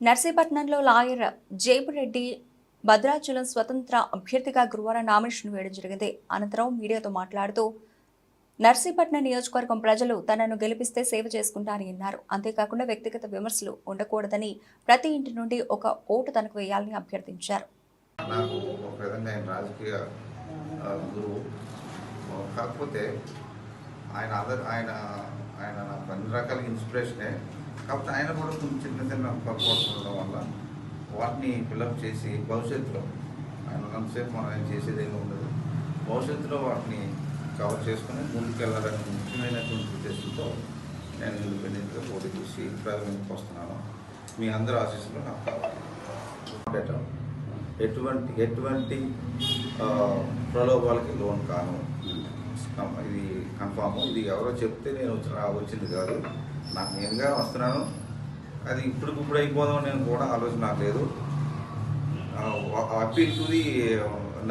నర్సీపట్నంలో lawyer జేబురెడ్డి Bhadrachalam స్వతంత్ర అభ్యర్థిగా గురువారం నామినేషన్ వేయడం జరిగింది. అనంతరం మీడియాతో మాట్లాడుతూ నర్సీపట్నం నియోజకవర్గం ప్రజలు తనను గెలిపిస్తే సేవ చేసుకుంటారని అన్నారు. అంతేకాకుండా వ్యక్తిగత విమర్శలు ఉండకూడదని ప్రతి ఇంటి నుండి ఒక ఓటు తనకు వేయాలని అభ్యర్థించారు. కాకపోతే ఆయన ఆయన ఆయన రకాల ఇన్స్పిరేషనే కాకపోతే ఆయన కూడా కొంచెం చిన్న చిన్న పొరపాట్లు ఉండడం వల్ల వాటిని ఫిలప్ చేసి భవిష్యత్తులో ఆయన ఉన్నంతసేపు మనం ఆయన చేసేది ఏమీ ఉండదు. భవిష్యత్తులో వాటిని కవర్ చేసుకుని ముందుకు వెళ్ళాలని ముఖ్యమైనటువంటి ఉద్దేశంతో నేను ఇండిపెండెంట్గా పోటీ చేసి ప్రారంభించుకు వస్తున్నాను. మీ అందరి ఆశీస్సులు నాకు కావాలి. ఎటువంటి ఎటువంటి ప్రలోభాలకి లోన్ కాను. కం- ఇది కన్ఫామ్. ఇది ఎవరో చెప్తే నేను వచ్చి రా- వచ్చింది కాదు. నాకు నేనుగా వస్తున్నాను. అది ఇప్పుడు ఇప్పుడు అయిపోదాం నేను కూడా ఆలోచన నాకు లేదు. అప్పీల్ టు ది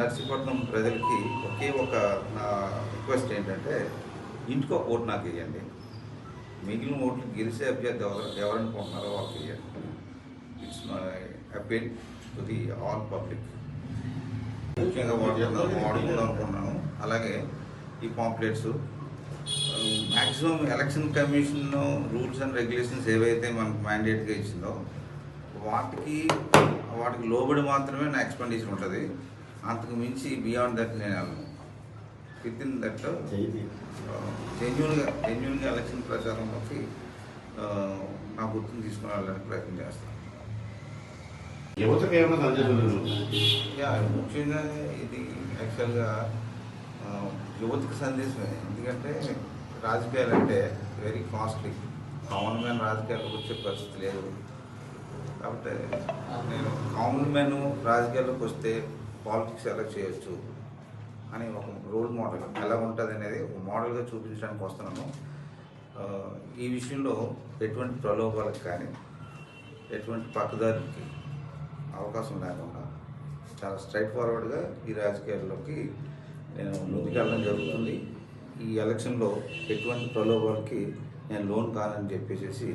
నర్సీపట్నం ప్రజలకి ఒకే ఒక నా రిక్వెస్ట్ ఏంటంటే ఇంటికి ఒక ఓటు నాకు వేయండి మిగిలిన ఓట్లు గెలిచే అభ్యర్థి ఎవరు ఎవరనుకుంటున్నారో వాళ్ళకి వేయండి it's my appeal to the all public ముఖ్యంగా వాడుకుందాం వాడుకుందాం అనుకున్నాను అలాగే ఈ pamphlets maximum election commission rules and regulations ఏవైతే మనకు మ్యాండేట్గా ఇచ్చిందో వాటికి వాటికి లోబడి మాత్రమే నా ఎక్స్పెండిచర్ ఉంటుంది. అంతకు మించి బియాండ్ దట్ నేను వెళ్ళను. విత్ ఇన్ దట్ జెన్యున్గా జెన్యున్గా ఎలక్షన్ ప్రచారంలోకి ఆ, నా గుర్తుని తీసుకుని వెళ్ళడానికి ప్రయత్నం చేస్తాను. ముఖ్యంగా ఇది యాక్చువల్గా ఆ, యువతకు సందేశమే. ఎందుకంటే రాజకీయాలు అంటే వెరీ కాస్ట్లీ కామన్ మ్యాన్ రాజకీయాలకు వచ్చే పరిస్థితి లేదు. కాబట్టి నేను కామన్ మ్యాన్ రాజకీయాల్లోకి వస్తే పాలిటిక్స్ ఎలా చేయొచ్చు అని ఒక రోల్ మోడల్ ఎలా ఉంటుంది అనేది ఒక మోడల్గా చూపించడానికి వస్తున్నాను. ఈ విషయంలో ఎటువంటి ప్రలోభాలకు కానీ ఎటువంటి పక్కదారికి అవకాశం లేకుండా చాలా స్ట్రైట్ ఫార్వర్డ్గా ఈ రాజకీయాల్లోకి నేను ముందుకెళ్ళడం జరుగుతుంది. ఈ ఎలక్షన్లో ఎటువంటి ప్రలోభాలకి నేను లోన్ కానని చెప్పేసి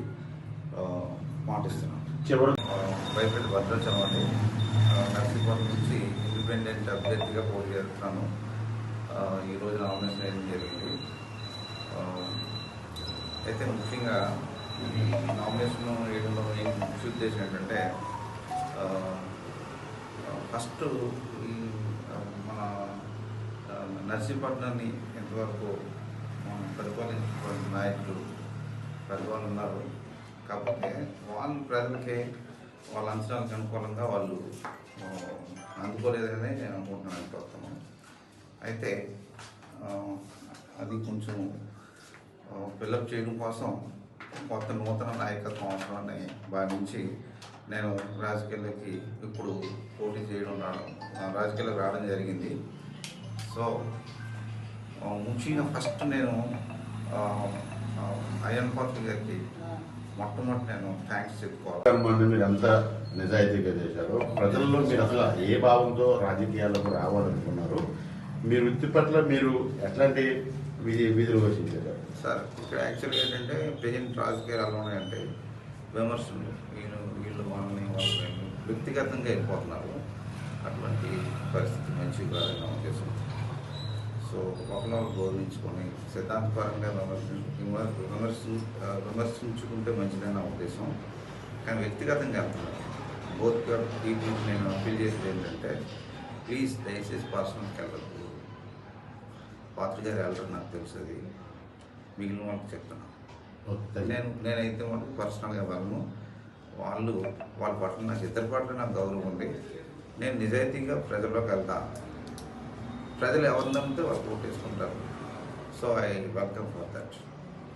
మాటిస్తున్నాను. చివరి ఆ, భయపెట్టి భద్రాచలం అండి ఆ, నర్సీపట్నం నుంచి ఇండిపెండెంట్ అభ్యర్థిగా పోటీ చేస్తున్నాను. ఈరోజు నామినేషన్ వేయడం జరిగింది. అయితే ముఖ్యంగా ఈ నామినేషన్ వేయడంలో మెయిన్ ముఖ్య ఉద్దేశం ఏంటంటే ఫస్ట్ మన నర్సీపట్నాన్ని ఇంతవరకు మనం పరిపాలించుకున్న నాయకులు పెద్దవాళ్ళు ఉన్నారు. కాకపోతే వాళ్ళు ప్రజలకి వాళ్ళ అంచనాలకు అనుకూలంగా వాళ్ళు అందుకోలేదని నేను అనుకుంటున్నాను ప్రస్తుతం. అయితే అది కొంచెం ఫిల్అప్ చేయడం కోసం కొత్త నూతన నాయకత్వం అవసరాన్ని భావించి నేను రాజకీయాలకి ఇప్పుడు పోటీ చేయడం రావడం రాజకీయాలకు రావడం జరిగింది. సో ముఖ్యంగా ఫస్ట్ నేను అయ్యన్ పాత్ర గారికి మొట్టమొదటి నేను థ్యాంక్స్ చెప్పుకోవాలి. మీరు ఎంత నిజాయితీగా చేశారు. ప్రజల్లో మీరు అసలు ఏ భావంతో రాజకీయాలకు రావాలనుకున్నారు? మీ వృత్తి పట్ల మీరు ఎట్లాంటి విధి విధులు వహించారు? సార్ ఇక్కడ యాక్చువల్గా ఏంటంటే ప్రజెంట్ రాజకీయాలు ఎలా ఉన్నాయంటే విమర్శలు వీళ్ళు వీళ్ళు వాళ్ళని వాళ్ళని వ్యక్తిగతంగా వెళ్ళిపోతున్నారు. అటువంటి పరిస్థితి నా ఉద్దేశం సో ఒకరినొకరు గౌరవించుకొని సిద్ధాంతపరంగా విమర్శించు విమర్- విమర్శించు ఆ, విమర్శించుకుంటే మంచిదని నా ఉద్దేశం. కానీ వ్యక్తిగతంగా వెళ్తున్నారు బోత్ పీపుల్ నేను అప్పీల్ చేసేది ఏంటంటే ప్లీజ్ దయచేసి పర్సనల్కి వెళ్ళదు పాత్ర గారు వెళ్ళడం నాకు తెలుసు అది. మిగిలిన వాళ్ళకి చెప్తున్నాను. నేను నేనైతే వాళ్ళకి పర్సనల్గా వెళ్ళను. వాళ్ళు వాళ్ళ పట్ల నాకు ఇద్దరి పట్ల నాకు గౌరవం ఉంది. నేను నిజాయితీగా ప్రజల్లోకి వెళ్తా ప్రజలు ఎవరు నమ్మితే వాళ్ళు ఓటేసుకుంటారు so I welcome for that.